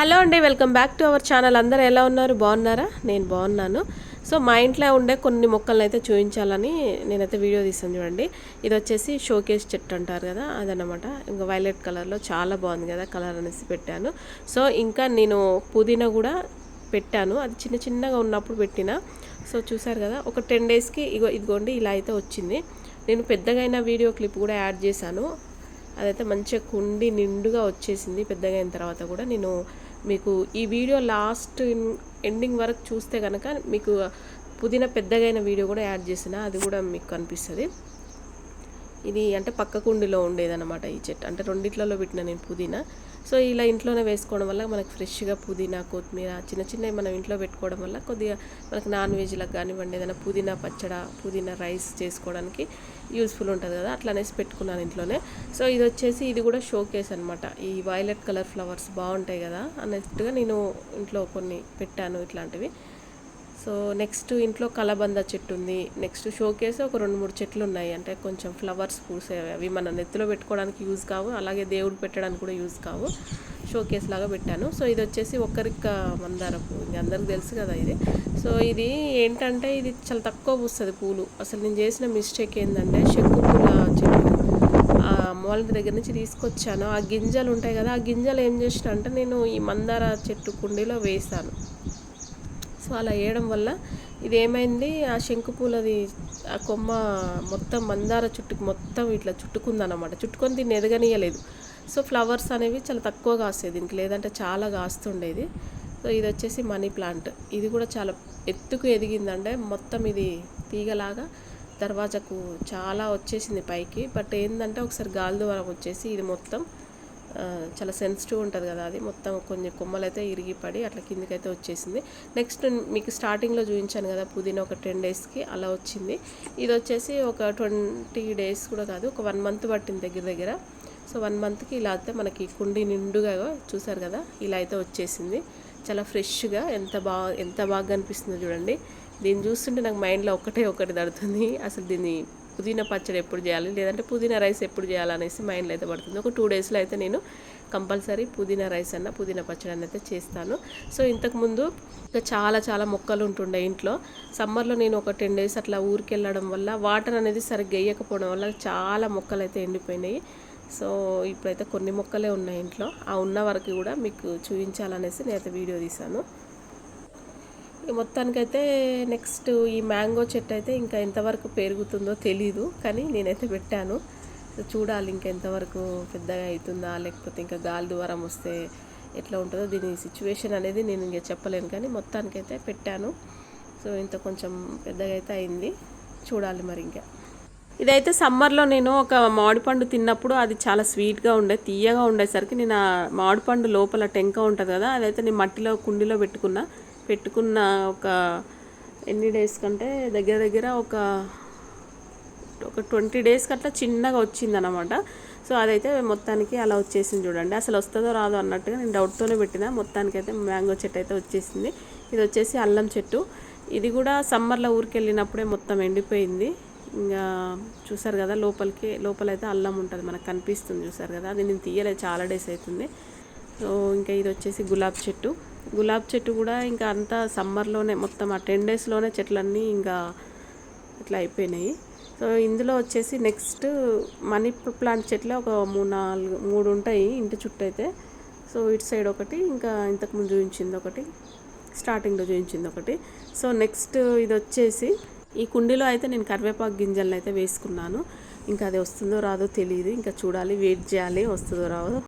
Hello అండి welcome back to our channel. అందరూ ఎలా ఉన్నారు? బాగున్నారా? నేను బాగున్నాను. సో మా ఇంట్లో ఉండే కొన్ని మొక్కలను అయితే చూపించాలని నేనైతే వీడియో తీసాను చూడండి. ఇది వచ్చేసి షోకేస్ చెట్టు అంటారు కదా అదనమాట ఇంకా వైలెట్ కలర్లో చాలా బాగుంది కదా కలర్ అనేసి పెట్టాను. సో ఇంకా నేను పుదీనా కూడా పెట్టాను. అది చిన్న చిన్నగా ఉన్నప్పుడు పెట్టిన. సో చూసారు కదా ఒక టెన్ డేస్కి ఇగో ఇదిగోండి ఇలా అయితే వచ్చింది. నేను పెద్దగా అయిన వీడియో క్లిప్ కూడా యాడ్ చేశాను. అదైతే మంచిగా కుండి నిండుగా వచ్చేసింది పెద్దగా అయిన తర్వాత కూడా. నేను మీకు ఈ వీడియో లాస్ట్ ఎండింగ్ వరకు చూస్తే కనుక మీకు పుదీనా పెద్దగైన వీడియో కూడా యాడ్ చేసిన అది కూడా మీకు కనిపిస్తుంది. ఇది అంటే పక్క కుండీలో ఉండేదన్నమాట ఈ చెట్టు. అంటే రెండిట్లలో పెట్టిన నేను పుదీనా. సో ఇలా ఇంట్లోనే వేసుకోవడం వల్ల మనకు ఫ్రెష్గా పుదీనా కొత్తిమీర చిన్న చిన్నవి మనం ఇంట్లో పెట్టుకోవడం వల్ల కొద్దిగా మనకు నాన్ వెజ్లకు కానివ్వండి ఏదైనా పుదీనా పచ్చడ పుదీనా రైస్ చేసుకోవడానికి యూస్ఫుల్ ఉంటుంది కదా అట్లా అనేసి పెట్టుకున్నాను ఇంట్లోనే. సో ఇది వచ్చేసి ఇది కూడా షోకేస్ అనమాట ఈ వైలెట్ కలర్ ఫ్లవర్స్ బాగుంటాయి కదా అన్నట్టుగా నేను ఇంట్లో కొన్ని పెట్టాను ఇట్లాంటివి. సో నెక్స్ట్ ఇంట్లో కలబంద చెట్టు ఉంది. నెక్స్ట్ షోకేస్ ఒక రెండు మూడు చెట్లు ఉన్నాయి. అంటే కొంచెం ఫ్లవర్స్ పూసేవి అవి మన నెత్తిలో పెట్టుకోవడానికి యూజ్ కావు. అలాగే దేవుడు పెట్టడానికి కూడా యూజ్ కావు. షోకేస్ లాగా పెట్టాను. సో ఇది వచ్చేసి ఒక్కరికి మందార ఇంకా అందరికి తెలుసు కదా ఇది. సో ఇది ఏంటంటే ఇది చాలా తక్కువ పూస్తుంది పూలు. అసలు నేను చేసిన మిస్టేక్ ఏంటంటే శంకు పూల చెట్టు. ఆ వాళ్ళ దగ్గర నుంచి తీసుకొచ్చాను. ఆ గింజలు ఉంటాయి కదా ఆ గింజలు ఏం చేసిన అంటే నేను ఈ మందార చెట్టు కుండీలో వేసాను. సో అలా వేయడం వల్ల ఇది ఏమైంది ఆ శంకు పూలది ఆ కొమ్మ మొత్తం మందార చుట్టుకు మొత్తం ఇట్లా చుట్టుకుందనమాట చుట్టుకొని దీన్ని ఎదగనీయలేదు. సో ఫ్లవర్స్ అనేవి చాలా తక్కువ కాస్తాయి దీనికి. లేదంటే చాలా కాస్తుండేది. సో ఇది వచ్చేసి మనీ ప్లాంట్. ఇది కూడా చాలా ఎత్తుకు ఎదిగిందంటే మొత్తం ఇది తీగలాగా దర్వాజకు చాలా వచ్చేసింది పైకి. బట్ ఏంటంటే ఒకసారి గాలి ద్వారా వచ్చేసి ఇది మొత్తం చాలా సెన్సిటివ్ ఉంటుంది కదా అది. మొత్తం కొన్ని కొమ్మలు అయితే ఇరిగిపడి అట్లా కిందికైతే వచ్చేసింది. నెక్స్ట్ మీకు స్టార్టింగ్లో చూపించాను కదా పుదీనా ఒక టెన్ డేస్కి అలా వచ్చింది. ఇది వచ్చేసి ఒక ట్వంటీ డేస్ కూడా కాదు ఒక వన్ మంత్ పట్టింది దగ్గర దగ్గర. సో వన్ మంత్కి ఇలా అయితే మనకి కుండి నిండుగా చూసారు కదా ఇలా అయితే వచ్చేసింది. చాలా ఫ్రెష్గా ఎంత బాగా ఎంత బాగా అనిపిస్తుందో చూడండి. దీన్ని చూస్తుంటే నాకు మైండ్లో ఒకటే ఒకటి దడుతుంది అసలు దీన్ని పుదీనా పచ్చడి ఎప్పుడు చేయాలి? లేదంటే పుదీనా రైస్ ఎప్పుడు చేయాలనేసి మైండ్లో అయితే పడుతుంది. ఒక టూ డేస్లో అయితే నేను కంపల్సరీ పుదీనా రైస్ అన్న పుదీనా పచ్చడి అన్న అయితే చేస్తాను. సో ఇంతకుముందు ఇంకా చాలా చాలా మొక్కలు ఉంటుండే ఇంట్లో. సమ్మర్లో నేను ఒక టెన్ డేస్ అట్లా ఊరికి వెళ్ళడం వల్ల వాటర్ అనేది సరిగ్గా వేయకపోవడం వల్ల చాలా మొక్కలు అయితే ఎండిపోయినాయి. సో ఇప్పుడైతే కొన్ని మొక్కలే ఉన్నాయి ఇంట్లో. ఆ ఉన్న వరకు కూడా మీకు చూపించాలనేసి నేనైతే వీడియో తీశాను. మొత్తానికైతే నెక్స్ట్ ఈ మ్యాంగో చెట్టు అయితే ఇంకా ఎంతవరకు పెరుగుతుందో తెలీదు కానీ నేనైతే పెట్టాను. సో చూడాలి ఇంకా ఎంతవరకు పెద్దగా అవుతుందా లేకపోతే ఇంకా గాలి ద్వారం వస్తే ఎట్లా ఉంటుందో దీని సిచ్యువేషన్ అనేది నేను ఇంకా చెప్పలేను కానీ మొత్తానికైతే పెట్టాను. సో ఇంత కొంచెం పెద్దగా అయితే అయింది. చూడాలి మరి ఇంకా. ఇదైతే సమ్మర్లో నేను ఒక మామిడిపండు తిన్నప్పుడు అది చాలా స్వీట్గా ఉండే తీయగా ఉండేసరికి నేను ఆ మామిడిపండు లోపల టెంక ఉంటుంది కదా అదైతే నేను మట్టిలో కుండీలో పెట్టుకున్నా. పెట్టుకున్న ఒక ఎన్ని డేస్ కంటే దగ్గర దగ్గర ఒక ఒక ట్వంటీ డేస్కి అట్లా చిన్నగా వచ్చిందనమాట సో అదైతే మొత్తానికి అలా వచ్చేసింది చూడండి. అసలు వస్తుందో రాదో అన్నట్టుగా నేను డౌట్తోనే పెట్టిన. మొత్తానికైతే మ్యాంగో చెట్టు అయితే వచ్చేసింది. ఇది వచ్చేసి అల్లం చెట్టు. ఇది కూడా సమ్మర్లో ఊరికి వెళ్ళినప్పుడే మొత్తం ఎండిపోయింది. ఇంకా చూసారు కదా లోపలికి లోపలైతే అల్లం ఉంటుంది మనకు కనిపిస్తుంది చూసారు కదా. అది నేను తీయలేదు చాలా డేస్ అవుతుంది. సో ఇంకా ఇది వచ్చేసి గులాబ్ చెట్టు. గులాబ్ చెట్టు కూడా ఇంకా అంతా సమ్మర్లోనే మొత్తం ఆ టెన్ డేస్లోనే చెట్లన్నీ ఇంకా ఇట్లా అయిపోయినాయి. సో ఇందులో వచ్చేసి నెక్స్ట్ మనీ ప్లాంట్ చెట్లు ఒక మూడు నాలుగు మూడు ఉంటాయి ఇంటి చుట్టూ అయితే. సో ఇటు సైడ్ ఒకటి ఇంకా ఇంతకుముందు చూపించింది ఒకటి స్టార్టింగ్లో చూపించింది ఒకటి. సో నెక్స్ట్ ఇది వచ్చేసి ఈ కుండీలో అయితే నేను కరివేపాకు గింజలను అయితే వేసుకున్నాను. ఇంకా అది వస్తుందో రాదో తెలియదు ఇంకా చూడాలి వెయిట్ చేయాలి వస్తుందో రాదో.